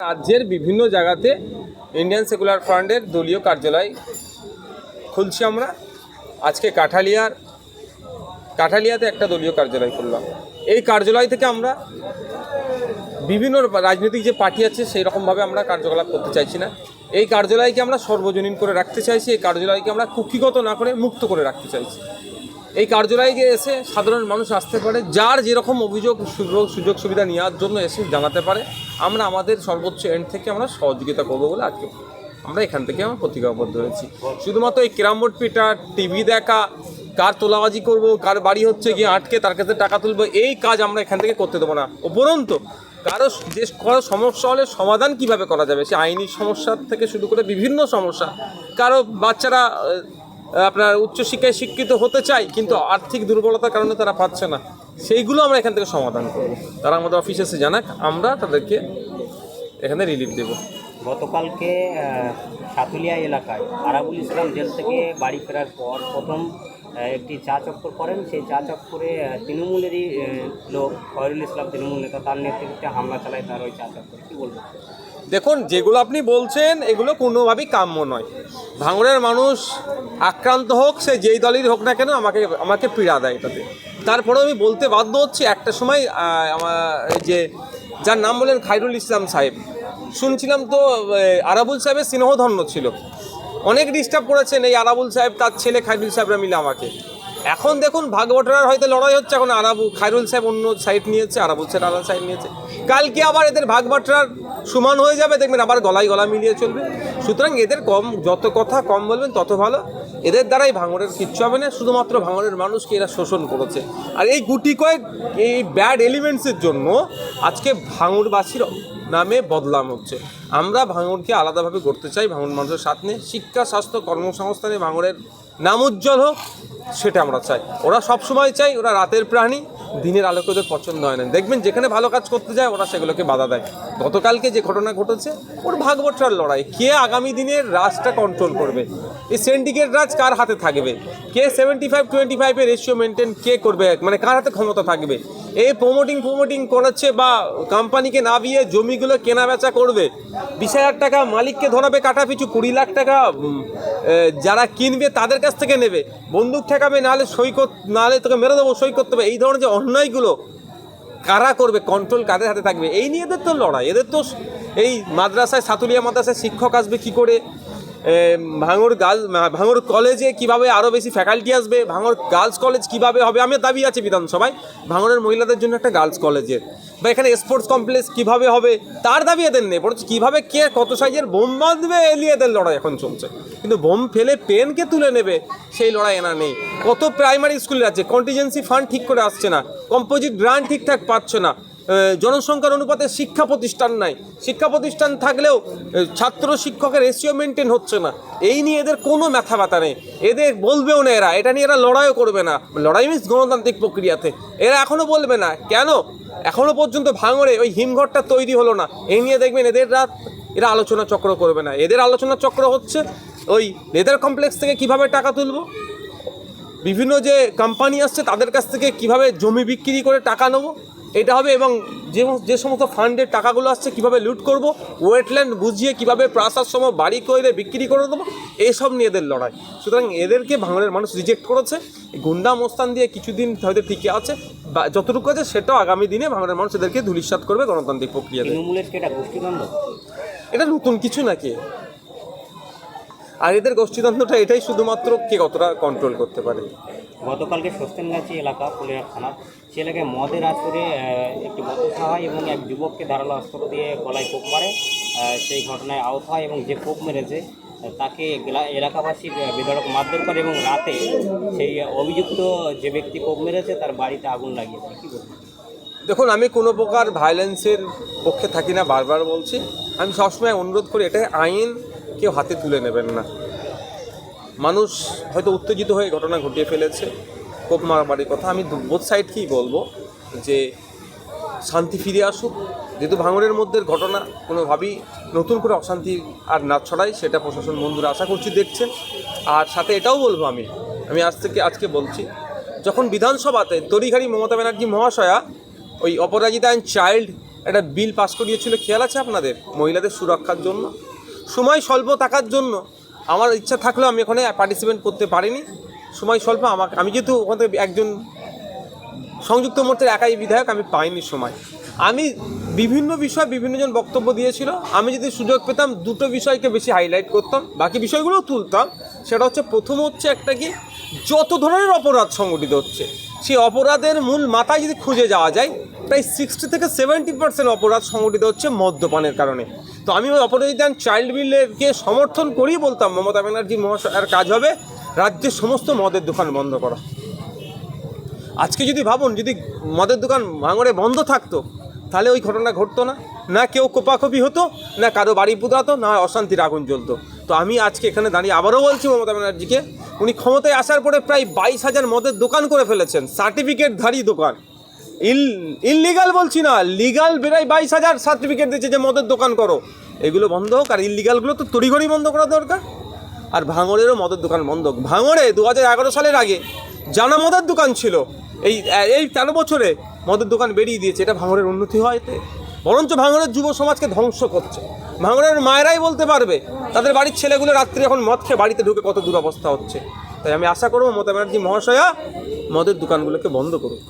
রাজ্যের বিভিন্ন জায়গাতে ইন্ডিয়ান সেকুলার ফ্রন্টের দলীয় কার্যালয় খুলছি আমরা। আজকে কাঠালিয়ার, কাঠালিয়াতে একটা দলীয় কার্যালয় খুললাম। এই কার্যালয় থেকে আমরা বিভিন্ন রাজনৈতিক যে পার্টি আছে, সেই রকমভাবে আমরা কার্যকলাপ করতে চাইছি না। এই কার্যালয়কে আমরা সর্বজনীন করে রাখতে চাইছি, এই কার্যালয়কে আমরা কুক্ষিগত না করে মুক্ত করে রাখতে চাইছি। এই কার্যালয়ে এসে সাধারণ মানুষ আসতে পারে, যার যেরকম অভিযোগ সুযোগ সুযোগ সুবিধা নেওয়ার জন্য এসে জানাতে পারে, আমরা আমাদের সর্বোচ্চ এন্ড থেকে আমরা সহযোগিতা করব বলে আজকে আমরা এখান থেকে আমরা প্রতিজ্ঞাবদ্ধ হয়েছি। শুধুমাত্র এই ক্যারাম বোর্ড পিটা, টিভি দেখা, কার তোলাবাজি করব, কার বাড়ি হচ্ছে গিয়ে আটকে, তার কাছে টাকা তুলবো, এই কাজ আমরা এখান থেকে করতে দেবো না। উপরন্ত, কারও যে কারও সমস্যা হলে সমাধান কীভাবে করা যাবে? সে আইনি সমস্যার থেকে শুরু করে বিভিন্ন সমস্যা। কারও বাচ্চারা আপনার উচ্চশিক্ষায় শিক্ষিত হতে চাই, কিন্তু আর্থিক দুর্বলতার কারণে তারা পাচ্ছে না। সেইগুলো আমরা এখান থেকে সমাধান করব। তারা আমাদের অফিসে এসে জানাক, আমরা তাদেরকে এখানে রিলিফ দেব। গতকালকে সাতুলিয়া এলাকায় আরাবুল ইসলাম জেল থেকে বাড়ি ফেরার পর প্রথম একটি চা চক্কর করেন। সেই চা চক্করে তৃণমূলেরই লোক, খয়রুল ইসলাম তৃণমূল নেতা, তার নেতৃত্বে হামলা চালায় তার ওই চা চক্কর। কী বলব দেখুন, যেগুলো আপনি বলছেন, এগুলো কোনোভাবেই কাম্য নয়। ভাঙড়ের মানুষ আক্রান্ত হোক, সে যেই দলেরই হোক না কেন, আমাকে আমাকে পীড়া দেয় এটাতে। তারপরেও আমি বলতে বাধ্য হচ্ছি, একটা সময় আমার যে, যার নাম বলেন খাইরুল ইসলাম সাহেব। শুনছিলাম তো আরাবুল সাহেবের স্নেহধন্য ছিল। অনেক ডিস্টার্ব করেছেন এই আরাবুল সাহেব, তার ছেলে খাইরুল সাহেবরা মিলে আমাকে। এখন দেখুন ভাগবটরার হয়তো লড়াই হচ্ছে, এখন আরাবু খাইরুল সাহেব অন্য সাইড নিয়েছে, আরাবুল সাহেব আলাদা সাইড নিয়েছে। কালকে আবার এদের ভাগবটরার সমান হয়ে যাবে, দেখবেন আবার গলায় গলা মিলিয়ে চলবে। সুতরাং এদের কম, যত কথা কম বলবেন, তত ভালো। এদের দ্বারাই ভাঙড়ের কিচ্ছু হবে না, শুধুমাত্র ভাঙড়ের মানুষকে এরা শোষণ করেছে। আর এই গুটি কয়েক, এই ব্যাড এলিমেন্টসের জন্য আজকে ভাঙড়বাসীর নামে বদলাম হচ্ছে। আমরা ভাঙনকে আলাদাভাবে করতে চাই ভাঙড় মানুষের সাথে নিয়ে। শিক্ষা, স্বাস্থ্য, কর্মসংস্থানে ভাঙড়ের নাম উজ্জ্বল হোক, সেটা আমরা চাই। ওরা সব সময় চাই, ওরা রাতের প্রাণী, দিনের আলোকে ওদের পছন্দ হয় না। দেখবেন যেখানে ভালো কাজ করতে যায়, ওরা সেগুলোকে বাধা দেয়। গতকালকে যে ঘটনা ঘটেছে, ওর ভাগবটরার লড়াই। কে আগামী দিনের রাজটা কন্ট্রোল করবে? এই সিন্ডিকেট রাজ কার হাতে থাকবে? কে সেভেন্টি ফাইভ টোয়েন্টি ফাইভের রেশিও মেনটেন কে করবে? মানে কার হাতে ক্ষমতা থাকবে? এই প্রমোটিং প্রমোটিং করাচ্ছে বা কোম্পানিকে নামিয়ে জমিগুলো কেনা বেচা করবে। বিশ হাজার টাকা মালিককে ধরাবে কাটা পিছু কুড়ি লাখ টাকা যারা কিনবে তাদের কাছ থেকে নেবে। বন্দুক ঠেকাবে, নাহলে সই কর, নাহলে তোকে মেরে দেবো, সই করতে হবে। এই ধরনের যে অন্যায়গুলো কারা করবে কন্ট্রোল কাদের হাতে থাকবে? এই নিয়ে এদের তো লড়াই। এদের তো এই মাদ্রাসায়, সাতুলিয়া মাদ্রাসায় শিক্ষক আসবে কি করে? এ, ভাঙড় গার্লস ভাঙড় কলেজে কীভাবে আরও বেশি ফ্যাকাল্টি আসবে? ভাঙর গার্লস কলেজ কীভাবে হবে? আমি দাবি আছে বিধানসভায় ভাঙরের মহিলাদের জন্য একটা গার্লস কলেজের বা এখানে স্পোর্টস কমপ্লেক্স কীভাবে হবে? তার দাবি এদের নেই বরঞ্চ কীভাবে কে কত সাইজের বোম বাঁধবে? এ নিয়ে এদের লড়াই এখন চলছে। কিন্তু বোম ফেলে পেনকে তুলে নেবে? সেই লড়াই এনা নেই। কত প্রাইমারি স্কুলের আছে? কন্টিজেন্সি ফান্ড ঠিক করে আসছে না। কম্পোজিট গ্রান্ট ঠিকঠাক পাচ্ছে না। জনসংখ্যার অনুপাতে শিক্ষা প্রতিষ্ঠান নাই। শিক্ষা প্রতিষ্ঠান থাকলেও ছাত্র শিক্ষকের রেশিও মেনটেন হচ্ছে না। এই নিয়ে এদের কোনো মাথা ব্যথা নেই। এদের বলবেও না এরা। এটা নিয়ে এরা লড়াইও করবে না। লড়াই মিন্স গণতান্ত্রিক প্রক্রিয়াতে। এরা এখনও বলবে না। কেন? এখনও পর্যন্ত ভাঙড়ে ওই হিমঘরটা তৈরি হলো না। এই নিয়ে দেখবেন এদের রাত, এরা আলোচনা চক্র করবে না। এদের আলোচনা চক্র হচ্ছে ওই লেদার কমপ্লেক্স থেকে কীভাবে টাকা তুলবো? বিভিন্ন যে কোম্পানি আসছে তাদের কাছ থেকে কীভাবে জমি বিক্রি করে টাকা নেব? এটা হবে এবং যে যে সমস্ত ফান্ডের টাকাগুলো আসছে কীভাবে লুট করব ওয়েটল্যান্ড বুঝিয়ে কীভাবে প্রাসাদ সময় বাড়ি করে বিক্রি করে দেবো এইসব নিয়ে এদের লড়াই। সুতরাং এদেরকে ভাঙড়ের মানুষ রিজেক্ট করেছে। গুন্ডা মোস্তান দিয়ে কিছুদিন হয়তো টিকে আছে বা যতটুকু আছে সেটাও আগামী দিনে ভাঙড়ের মানুষ এদেরকে ধূলিসাৎ করবে গণতান্ত্রিক কি এটা নতুন কিছু নাকি? আর এদের গোষ্ঠীতন্ত্রটা এটাই শুধুমাত্র কে কতটা কন্ট্রোল করতে পারে? গতকালকে সস্তেনগাছি এলাকা পুলিয়ার থানা। সে এলাকায় মদের আসরে একটি বদসা হয় এবং এক যুবককে ধারালো অস্ত্র দিয়ে গলায় কোপ মারে। সেই ঘটনায় আহত হয় এবং যে কোপ মেরেছে তাকে এলাকাবাসী বেধড়ক মারধর করে এবং রাতে সেই অভিযুক্ত যে ব্যক্তি কোপ মেরেছে, তার বাড়িতে আগুন লাগিয়েছে। কী বলব দেখুন, আমি কোনো প্রকার ভায়োলেন্সের পক্ষে থাকি না, বারবার বলছি। আমি সবসময় অনুরোধ করি এটা আইন, কেউ হাতে তুলে নেবেন না। মানুষ হয়তো উত্তেজিত হয়ে ঘটনা ঘটিয়ে ফেলেছে। কোপ মারামারির কথা আমি বোধ সাইডকেই বলব, যে শান্তি ফিরে আসুক। যেহেতু ভাঙড়ের মধ্যে ঘটনা কোনোভাবেই নতুন করে অশান্তি আর না ছড়ায়, সেটা প্রশাসন বন্ধুরা আশা করছি দেখছেন। আর সাথে এটাও বলব আমি আমি আজ থেকে আজকে বলছি, যখন বিধানসভাতে তরিঘাড়ি মমতা ব্যানার্জি মহাশয়া ওই অপরাজিতা অ্যান্ড চাইল্ড একটা বিল পাস করিয়েছিল, খেয়াল আছে আপনাদের? মহিলাদের সুরক্ষার জন্য? সময় স্বল্প থাকার জন্য আমার ইচ্ছা থাকলেও আমি ওখানে পার্টিসিপেট করতে পারিনি। সময় স্বল্প আমাকে আমি যেহেতু ওখানে একজন সংযুক্ত মোর্চার একাই বিধায়ক, আমি পাইনি সময়। আমি বিভিন্ন বিষয় বিভিন্নজন বক্তব্য দিয়েছিল। আমি যদি সুযোগ পেতাম, দুটো বিষয়কে বেশি হাইলাইট করতাম। বাকি বিষয়গুলোও তুলতাম। সেটা হচ্ছে প্রথম হচ্ছে একটা কি, যত ধরনের অপরাধ সংগঠিত হচ্ছে, সেই অপরাধের মূল মাথায় যদি খুঁজে যাওয়া যায় প্রায় সিক্সটি থেকে সেভেন্টি পার্সেন্ট অপরাধ সংগঠিত হচ্ছে মদ্যপানের কারণে। তো আমি ওই অপরাধ চাইল্ড বিলকে সমর্থন করেই বলতাম, মমতা ব্যানার্জি মহাশয়ের কাজ হবে রাজ্যের সমস্ত মদের দোকান বন্ধ করা। আজকে যদি ভাবুন, যদি মদের দোকান ভাঙড়ে বন্ধ থাকতো, তাহলে ওই ঘটনা ঘটতো না। না কেউ কোপাকপি হতো, না কারও বাড়ি পুতাতো না অশান্তির আগুন জ্বলতো। তো আমি আজকে এখানে দাঁড়িয়ে আবারও বলছি মমতা ব্যানার্জিকে, উনি ক্ষমতায় আসার পরে প্রায় বাইশ হাজার মদের দোকান করে ফেলেছেন সার্টিফিকেটধারী দোকান। ইল ইললিগাল বলছি না লিগাল বেড়াই বাইশ হাজার সার্টিফিকেট দিচ্ছে যে মদের দোকান করো। এগুলো বন্ধ হোক, আর ইললিগালগুলো তো তড়িঘড়ি বন্ধ করা দরকার। আর ভাঙড়েরও মদের দোকান বন্ধ হোক। ভাঙড়ে দু হাজার এগারো সালের আগে জানা মদের দোকান ছিল। এই এই তেরো বছরে মদের দোকান বেরিয়ে দিয়েছে। এটা ভাঙড়ের উন্নতি হয় এতে বরঞ্চ ভাঙড়ের যুব সমাজকে ধ্বংস করছে। ভাঙড়ের মায়েরাই বলতে পারবে, তাদের বাড়ির ছেলেগুলো রাত্রে এখন মদ খেয়ে বাড়িতে ঢুকে কত দুরবস্থা হচ্ছে। তাই আমি আশা করব মমতা ব্যানার্জি মহাশয়া মদের দোকানগুলোকে বন্ধ করুক।